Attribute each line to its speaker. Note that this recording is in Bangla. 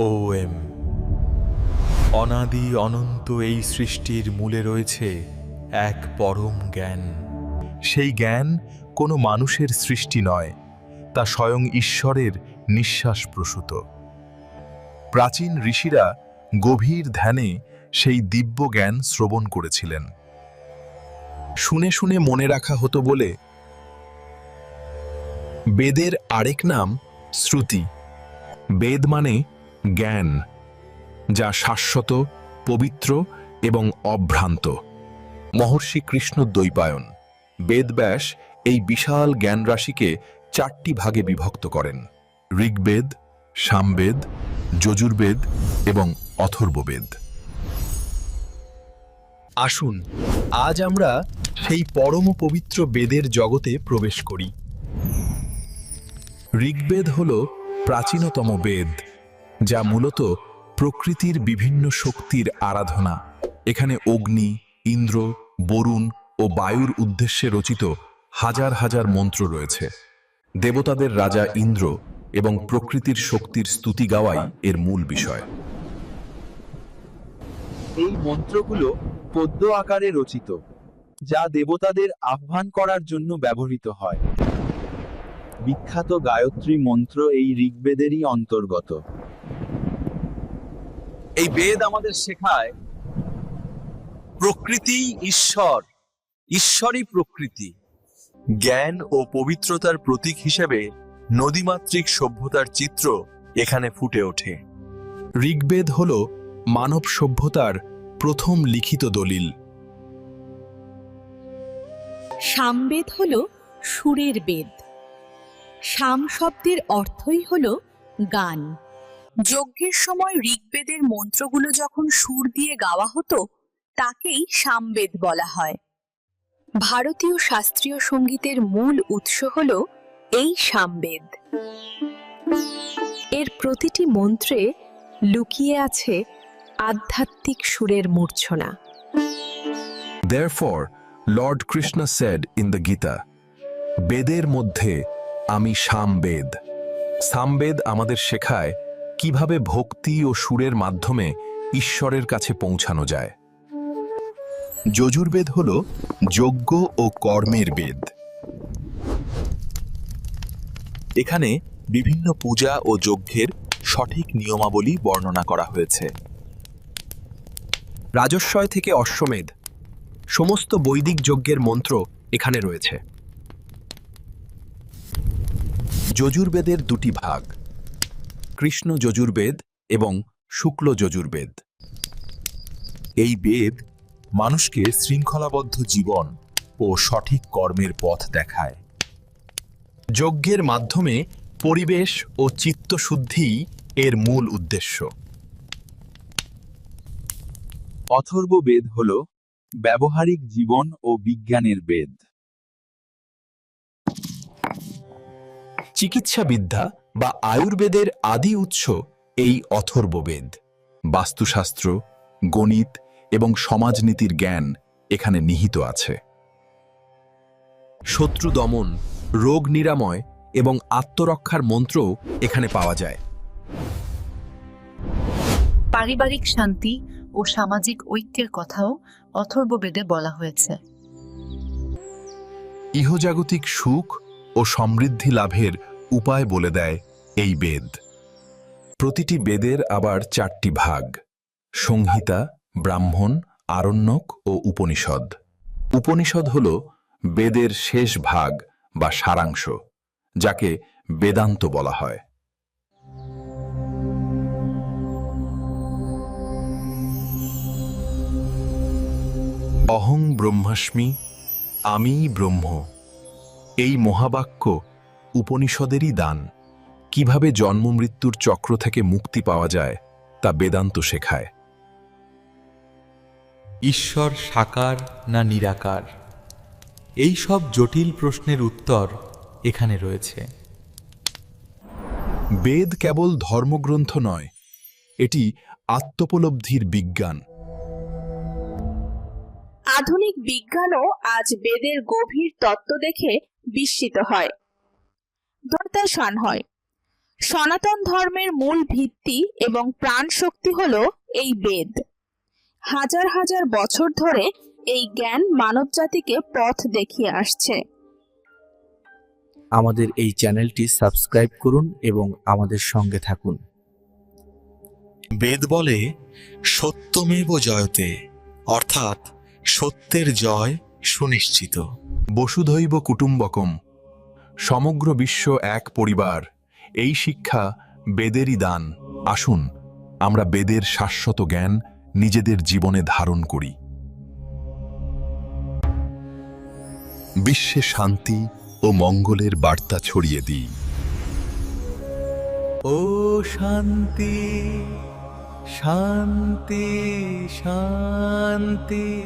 Speaker 1: ও এম অনাদি অনন্ত এই সৃষ্টির মূলে রয়েছে এক পরম জ্ঞান। সেই জ্ঞান কোনো মানুষের সৃষ্টি নয়, তা স্বয়ং ঈশ্বরের নিঃশ্বাস প্রসূত প্রাচীন ঋষিরা গভীর ধ্যানে সেই দিব্য জ্ঞান শ্রবণ করেছিলেন। শুনে শুনে মনে রাখা হতো বলে, বেদের আরেক নাম শ্রুতি। বেদ মানে জ্ঞান, যা শাশ্বত, পবিত্র এবং অভ্রান্ত। মহর্ষি কৃষ্ণ দ্বৈপায়ন বেদব্যাস এই বিশাল জ্ঞান রাশিকে চারটি ভাগে বিভক্ত করেন। ঋগ্বেদ, সামবেদ, যজুর্বেদ এবং অথর্ববেদ। আসুন, আজ আমরা সেই পরম পবিত্র বেদের জগতে প্রবেশ করি। ঋগ্বেদ হল প্রাচীনতম বেদ। যা মূলত প্রকৃতির বিভিন্ন শক্তির আরাধনা। এখানে অগ্নি, ইন্দ্র, বরুণ ও বায়ুর উদ্দেশ্যে রচিত হাজার হাজার মন্ত্র রয়েছে। দেবতাদের রাজা ইন্দ্র এবং প্রকৃতির শক্তির স্তুতি গাওয়াই এর মূল বিষয়।
Speaker 2: এই মন্ত্রগুলো পদ্য আকারে রচিত, যা দেবতাদের আহ্বান করার জন্য ব্যবহৃত হয়। বিখ্যাত গায়ত্রী মন্ত্র এই ঋগ্বেদেরই অন্তর্গত। এই বেদ আমাদের শেখায়, প্রকৃতি ঈশ্বর, ঈশ্বরই প্রকৃতি। জ্ঞান ও পবিত্রতার প্রতীক হিসেবে নদীমাতৃক সভ্যতার চিত্র এখানে ফুটে ওঠে।
Speaker 1: ঋগ্বেদ হল মানব সভ্যতার প্রথম লিখিত দলিল।
Speaker 3: সামবেদ হল সুরের বেদ। সাম শব্দের অর্থই হল গান। যজ্ঞের সময় ঋগ্বেদের মন্ত্রগুলো যখন সুর দিয়ে গাওয়া হতো তাকেই সামবেদ বলা হয়। ভারতীয় শাস্ত্রীয় সঙ্গীতের মূল উৎস হল এই সামবেদ। এর প্রতিটি মন্ত্রে লুকিয়ে আছে আধ্যাত্মিক সুরের মূর্ছনা।
Speaker 1: Therefore, Lord Krishna said in the Gita, বেদের মধ্যে আমি সামবেদ। সামবেদ আমাদের শেখায় কীভাবে ভক্তি ও সুরের মাধ্যমে ঈশ্বরের কাছে পৌঁছানো যায়? যজুর্বেদ হল যজ্ঞ ও কর্মের বেদ। এখানে বিভিন্ন পূজা ও যজ্ঞের সঠিক নিয়মাবলী বর্ণনা করা হয়েছে। রাজস্বয় থেকে অশ্বমেধ, সমস্ত বৈদিক যজ্ঞের মন্ত্র এখানে রয়েছে। যজুর্বেদের দুটি ভাগ। কৃষ্ণ যজুর্বেদ এবং শুক্ল যজুর্বেদ। এই বেদ মানুষকে শৃঙ্খলাবদ্ধ জীবন ও সঠিক কর্মের পথ দেখায়। যজ্ঞের মাধ্যমে পরিবেশ ও চিত্তশুদ্ধিই এর মূল উদ্দেশ্য।
Speaker 2: অথর্ব বেদ হল ব্যবহারিক জীবন ও বিজ্ঞানের বেদ।
Speaker 1: চিকিৎসাবিদ্যা বা আয়ুর্বেদের আদি উৎস এই অথর্ববেদ। বাস্তুশাস্ত্র গণিত এবং সমাজনীতির জ্ঞান এখানে নিহিত আছে। শত্রু দমন রোগ নিরাময় এবং আত্মরক্ষার মন্ত্রও এখানে পাওয়া যায়।
Speaker 4: পারিবারিক শান্তি ও সামাজিক ঐক্যের কথাও অথর্ববেদে বলা হয়েছে।
Speaker 1: ইহজাগতিক সুখ ও সমৃদ্ধি লাভের উপায় বলে দেয় এই বেদ। প্রতিটি বেদের আবার চারটি ভাগ, সংহিতা, ব্রাহ্মণ, আরণ্যক ও উপনিষদ। উপনিষদ হল বেদের শেষ ভাগ বা সারাংশ, যাকে বেদান্ত বলা হয়। অহং ব্রহ্মাস্মি আমিই ব্রহ্ম, এই মহাবাক্য উপনিষদেরই দান। কীভাবে জন্ম মৃত্যুর চক্র থেকে মুক্তি পাওয়া যায় তা বেদান্ত শেখায়।
Speaker 5: ঈশ্বর সাকার না নিরাকার? এই সব জটিল প্রশ্নের উত্তর এখানে রয়েছে।
Speaker 1: বেদ কেবল ধর্মগ্রন্থ নয় এটি আত্মোপলব্ধির বিজ্ঞান।
Speaker 3: আধুনিক বিজ্ঞানও আজ বেদের গভীর তত্ত্ব দেখে বিস্মিত হয়। দর্দাসান হয়।
Speaker 6: সনাতন ধর্মের মূল ভিত্তি এবং প্রাণ শক্তি হল এই বেদ। হাজার হাজার বছর ধরে এই জ্ঞান মানব জাতিকে পথ দেখিয়ে আসছে।
Speaker 7: আমাদের এই চ্যানেলটি সাবস্ক্রাইব করুন এবং আমাদের সঙ্গে থাকুন।
Speaker 1: বেদ বলে, সত্যমেব জয়তে, অর্থাৎ সত্যের জয় সুনিশ্চিত। বসুধৈব কুটুম্বকম। সমগ্র বিশ্ব এক পরিবার। এই শিক্ষা বেদেরই দান। আসুন, আমরা বেদের শাশ্বত জ্ঞান নিজেদের জীবনে ধারণ করি। বিশ্বে শান্তি ও মঙ্গলের বার্তা ছড়িয়ে দিই।
Speaker 5: ও শান্তি শান্তি শান্তি।